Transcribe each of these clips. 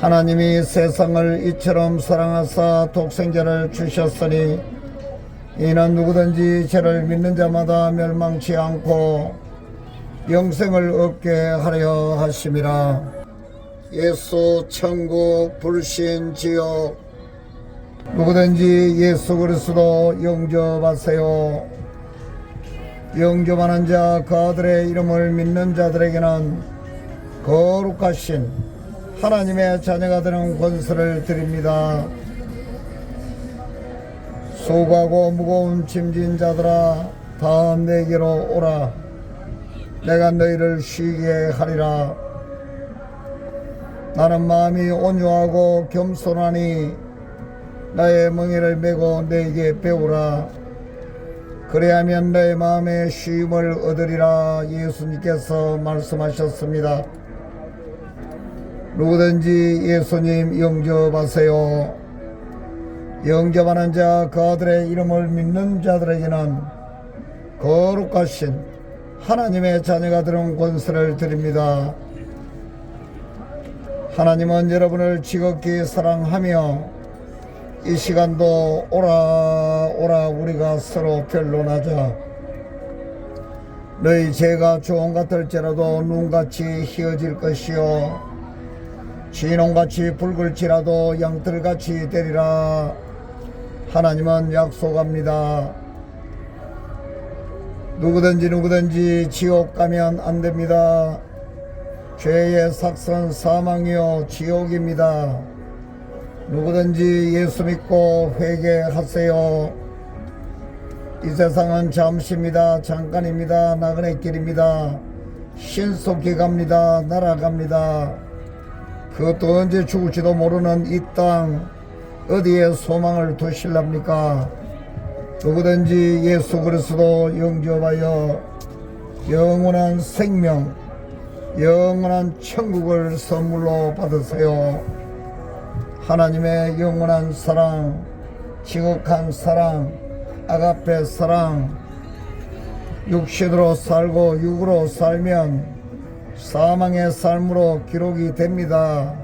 하나님이 세상을 이처럼 사랑하사 독생자를 주셨으니 이는 누구든지 죄를 믿는 자마다 멸망치 않고 영생을 얻게 하려 하심이라. 예수 천국 불신 지옥 누구든지 예수 그리스도 영접하세요. 영접하는 자 그 아들의 이름을 믿는 자들에게는 거룩하신 하나님의 자녀가 되는 권세를 드립니다. 수고하고 무거운 짐진 자들아 다 내게로 오라 내가 너희를 쉬게 하리라 나는 마음이 온유하고 겸손하니 나의 멍에를 메고 너에게 배우라 그래야면 너의 마음에 쉼을 얻으리라 예수님께서 말씀하셨습니다. 누구든지 예수님 영접하세요. 영접하는 자 그 아들의 이름을 믿는 자들에게는 거룩하신 하나님의 자녀가 되는 권세를 드립니다. 하나님은 여러분을 지극히 사랑하며 이 시간도 오라 오라 우리가 서로 변론하자 너희 죄가 주홍 같을지라도 눈같이 희어질 것이요 진홍같이 붉을지라도 양털같이 되리라 하나님은 약속합니다 누구든지 누구든지 지옥 가면 안 됩니다 죄의 삭선 사망이요 지옥입니다 누구든지 예수 믿고 회개하세요. 이 세상은 잠시입니다. 잠깐입니다. 나그네 길입니다. 신속히 갑니다. 날아갑니다. 그것도 언제 죽을지도 모르는 이 땅 어디에 소망을 두실랍니까? 누구든지 예수 그리스도 영접하여 영원한 생명, 영원한 천국을 선물로 받으세요. 하나님의 영원한 사랑, 지극한 사랑, 아가페 사랑, 육신으로 살고 육으로 살면 사망의 삶으로 기록이 됩니다.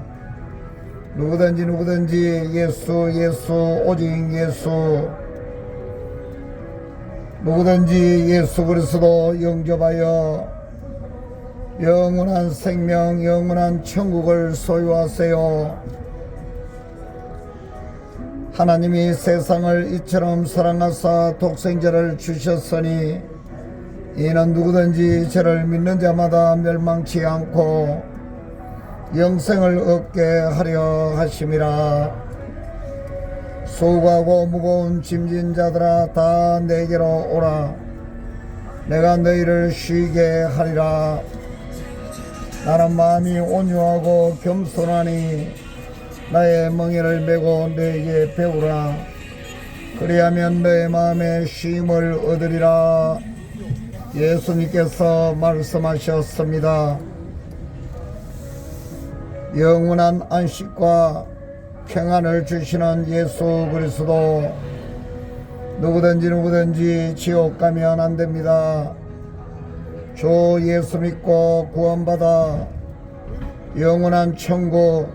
누구든지 누구든지 예수 예수 오직 예수 누구든지 예수 그리스도 영접하여 영원한 생명 영원한 천국을 소유하세요. 하나님이 세상을 이처럼 사랑하사 독생자를 주셨으니 이는 누구든지 저를 믿는 자마다 멸망치 않고 영생을 얻게 하려 하심이라. 수고하고 무거운 짐진 자들아 다 내게로 오라. 내가 너희를 쉬게 하리라. 나는 마음이 온유하고 겸손하니 나의 멍에를 메고 너에게 배우라. 그리하면 너의 마음에 쉼을 얻으리라 예수님께서 말씀하셨습니다. 영원한 안식과 평안을 주시는 예수 그리스도 누구든지 누구든지 지옥 가면 안 됩니다. 주 예수 믿고 구원받아 영원한 천국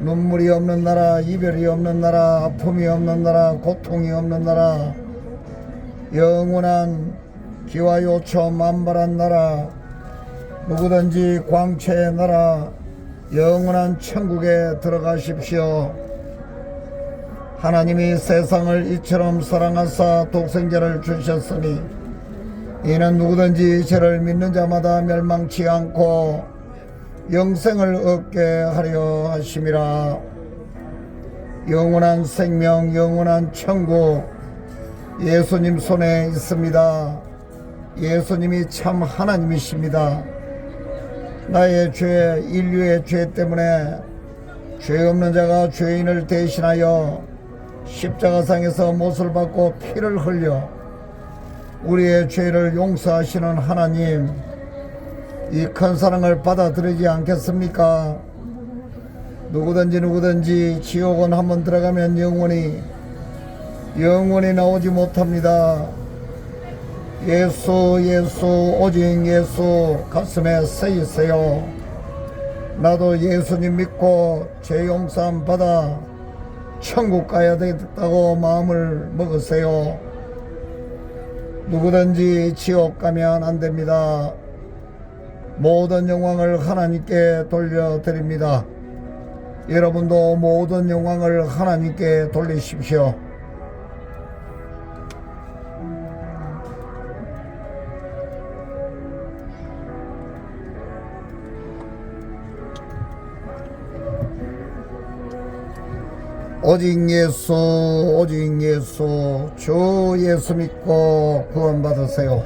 눈물이 없는 나라, 이별이 없는 나라, 아픔이 없는 나라, 고통이 없는 나라, 영원한 기와 요 초 만발한 나라, 누구든지 광채의 나라, 영원한 천국에 들어가십시오. 하나님이 세상을 이처럼 사랑하사 독생자를 주셨으니 이는 누구든지 저를 믿는 자마다 멸망치 않고 영생을 얻게 하려 하심이라 영원한 생명 영원한 천국 예수님 손에 있습니다 예수님이 참 하나님이십니다 나의 죄 인류의 죄 때문에 죄 없는 자가 죄인을 대신하여 십자가상에서 못을 받고 피를 흘려 우리의 죄를 용서하시는 하나님 이 큰 사랑을 받아들이지 않겠습니까? 누구든지 누구든지 지옥은 한번 들어가면 영원히 영원히 나오지 못합니다. 예수 예수 오직 예수 가슴에 서 있어요. 나도 예수님 믿고 죄 용서함 받아 천국 가야 되겠다고 마음을 먹으세요. 누구든지 지옥 가면 안 됩니다. 모든 영광을 하나님께 돌려드립니다. 여러분도 모든 영광을 하나님께 돌리십시오. 오직 예수, 오직 예수, 주 예수 믿고 구원받으세요.